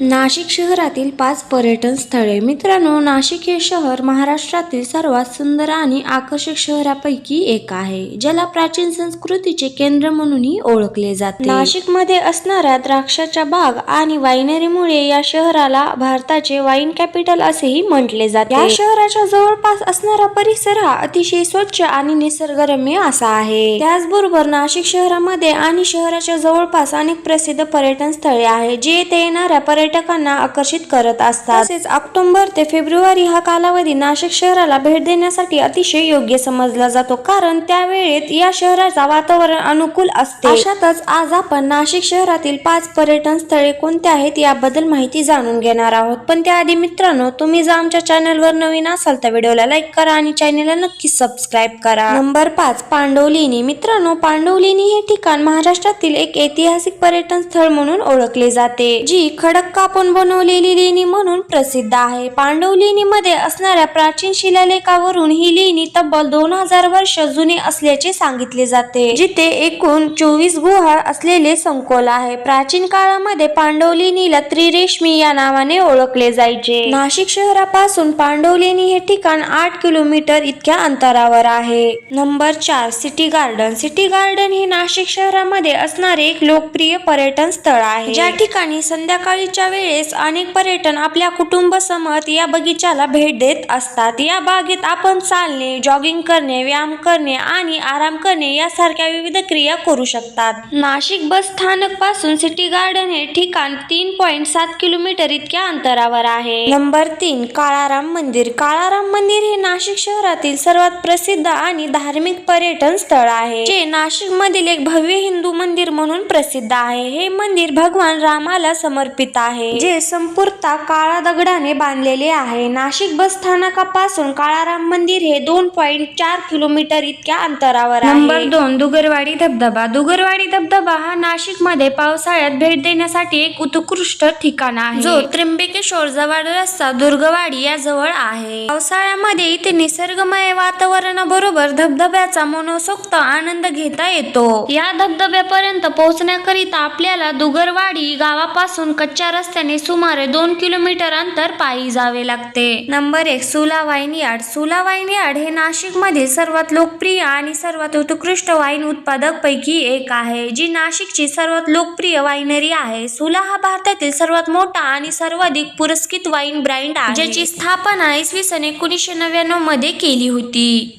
नाशिक शहरातील पाच पर्यटन स्थळे. मित्रांनो नाशिक हे शहर महाराष्ट्रातील सर्वात सुंदर आणि आकर्षक शहरापैकी एक आहे ज्याला प्राचीन संस्कृतीचे केंद्र म्हणूनही ओळखले जाते. नाशिकमध्ये असणाऱ्या द्राक्षाच्या बाग आणि वायनरीमुळे या शहराला भारताचे वाईन कॅपिटल असेही म्हटले जाते. या शहराच्या जवळपास असणारा परिसर हा अतिशय स्वच्छ आणि निसर्गरम्य असा आहे. त्याचबरोबर नाशिक शहरामध्ये आणि शहराच्या जवळपास अनेक प्रसिद्ध पर्यटन स्थळे आहेत जे येथे येणाऱ्या पर्यटकांना आकर्षित करत असतात. तसेच ऑक्टोबर ते फेब्रुवारी हा कालावधी नाशिक शहराला भेट देण्यासाठी अतिशय योग्य समजला जातो. कारण त्यावेळेत या शहराचा वातावरण अनुकूल असते. अशातच आज आपण नाशिक शहरातील पाच पर्यटन स्थळे कोणते आहेत याबद्दल माहिती जाणून घेणार आहोत. पण त्याआधी मित्रांनो तुम्ही जर आमच्या चॅनलवर नवीन असाल तर व्हिडिओला लाईक करा आणि चॅनलला नक्की सबस्क्राईब करा. नंबर पाच पांडवलिनी. मित्रांनो पांडवलिनी हे ठिकाण महाराष्ट्रातील एक ऐतिहासिक पर्यटन स्थळ म्हणून ओळखले जाते जी खडक कापून बनवलेली लेणी म्हणून प्रसिद्ध आहे. पांडव लेणीमध्ये असणाऱ्या प्राचीन शिलालेखावरून ही लेणी तब्बल दोन हजार वर्ष जुनी असल्याचे सांगितले जाते जिथे एकूण चोवीस गुहा असलेले संकोल आहे. प्राचीन काळामध्ये पांडव लेणीला त्रिरेशमी या नावाने ओळखले जायचे. नाशिक शहरापासून पांडव लेणी हे ठिकाण आठ किलोमीटर इतक्या अंतरावर आहे. नंबर चार सिटी गार्डन. सिटी गार्डन हे नाशिक शहरामध्ये असणारे एक लोकप्रिय पर्यटन स्थळ आहे. ज्या ठिकाणी संध्याकाळीच्या वेळेस अनेक पर्यटन आपल्या कुटुंब समत या बगीचाला भेट देत असतात. या बागेत आपण चालणे जॉगिंग करणे व्यायाम करणे आणि आराम करणे यासारख्या विविध क्रिया करू शकतात. नाशिक बस स्थानकपासून सिटी गार्डन हे ठिकाण तीन पॉइंट सात किलोमीटर इतक्या अंतरावर आहे. नंबर तीन काळाराम मंदिर. काळाराम मंदिर हे नाशिक शहरातील सर्वात प्रसिद्ध आणि धार्मिक पर्यटन स्थळ आहे जे नाशिक मधील एक भव्य हिंदू मंदिर म्हणून प्रसिद्ध आहे. हे मंदिर भगवान रामाला समर्पित आहे. जे संपूर्ण काळा दगडाने बांधलेले आहे. नाशिक बस स्थानकापासून काळाराम मंदिर हे दोन पॉइंट चार किलोमीटर इतक्या अंतरावर आहे. नंबर दोन दुगरवाडी धबधबा. दुगरवाडी धबधबा हा नाशिकमध्ये पावसाळ्यात भेट देण्यासाठी एक उत्कृष्ट ठिकाण आहे. जो त्र्यंबकेश्वर जवळ रस्ता दुर्गवाडी या जवळ आहे. पावसाळ्यामध्ये इथे निसर्गमय वातावरणाबरोबर धबधब्याचा मनसोक्त आनंद घेता येतो. या धबधब्यापर्यंत पोहोचण्याकरिता आपल्याला दुगरवाडी गावापासून कच्च्या रस्त्याने सुमारे दोन किलोमीटर अंतर पायी जावे लागते. नंबर एक Sula wine yard. Sula wine yard हे नाशिक मधील सर्वात लोकप्रिय आणि सर्वात उत्कृष्ट वाईन उत्पादक पैकी एक आहे जी नाशिकची सर्वात लोकप्रिय वाईनरी आहे. सुला हा भारतातील सर्वात मोठा आणि सर्वाधिक पुरस्कृत वाईन ब्रँड आहे ज्याची स्थापना इसवी सन एकोणीसशे नव्याण्णवमध्ये केली होती.